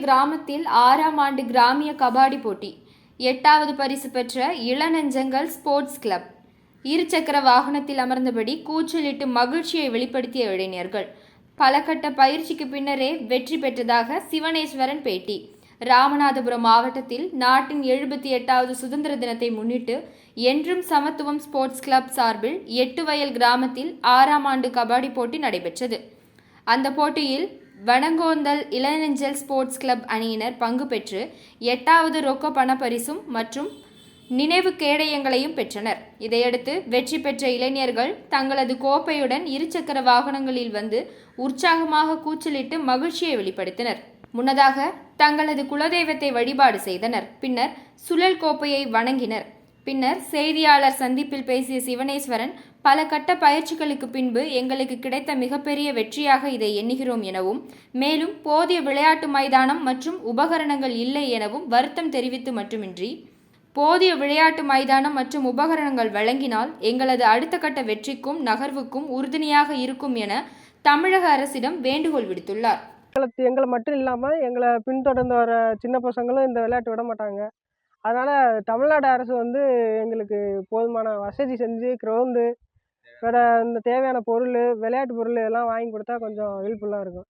கிராமத்தில் ஆறாம் ஆண்டு கிராமிய கபாடி போட்டி. எட்டாவது பரிசு பெற்ற இளநெஞ்சங்கள் ஸ்போர்ட்ஸ் கிளப். இருசக்கர வாகனத்தில் அமர்ந்தபடி கூச்சலிட்டு மகிழ்ச்சியை வெளிப்படுத்திய இளைஞர்கள். பல கட்ட பயிற்சிக்கு பின்னரே வெற்றி பெற்றதாக சிவனேஸ்வரன் பேட்டி. ராமநாதபுரம் மாவட்டத்தில் நாட்டின் எழுபத்தி எட்டாவது சுதந்திர தினத்தை முன்னிட்டு என்றும் சமத்துவம் ஸ்போர்ட்ஸ் கிளப் சார்பில் எட்டு வயல் கிராமத்தில் ஆறாம் ஆண்டு கபாடி போட்டி நடைபெற்றது. அந்த போட்டியில் வனங்கோந்தல் இளநெஞ்சல் ஸ்போர்ட்ஸ் கிளப் அணியினர் பங்கு பெற்று எட்டாவது ரொக்க பணப்பரிசும் மற்றும் நினைவு கேடயங்களையும் பெற்றனர். இதையடுத்து வெற்றி பெற்ற இளைஞர்கள் தங்களது கோப்பையுடன் இருசக்கர வாகனங்களில் வந்து உற்சாகமாக கூச்சலிட்டு மகிழ்ச்சியை வெளிப்படுத்தினர். முன்னதாக தங்களது குலதெய்வத்தை வழிபாடு செய்தனர். பின்னர் சுழல் கோப்பையை வணங்கினர். பின்னர் செய்தியாளர் சந்திப்பில் பேசிய சிவனேஸ்வரன் பல கட்ட பயிற்சிகளுக்கு பின்பு எங்களுக்கு கிடைத்த மிகப்பெரிய வெற்றியாக இதை எண்ணுகிறோம் எனவும் மேலும் போதிய விளையாட்டு மைதானம் மற்றும் உபகரணங்கள் இல்லை எனவும் வருத்தம் தெரிவித்து மட்டுமின்றி போதிய விளையாட்டு மைதானம் மற்றும் உபகரணங்கள் வழங்கினால் எங்களது அடுத்த கட்ட வெற்றிக்கும் நகர்வுக்கும் உறுதுணையாக இருக்கும் என தமிழக அரசிடம் வேண்டுகோள் விடுத்துள்ளார். எங்களை எங்களை மட்டும் இல்லாமல் எங்களை பின்தொடர்ந்து வர சின்ன பசங்களும் இந்த விளையாட்டு விட மாட்டாங்க. அதனால் தமிழ்நாடு அரசு வந்து எங்களுக்கு போதுமான வசதி செஞ்சு க்ரௌண்டு வேறு இந்த தேவையான பொருள் விளையாட்டு பொருள் இதெல்லாம் வாங்கி கொடுத்தா கொஞ்சம் ஹெல்ப்ஃபுல்லாக இருக்கும்.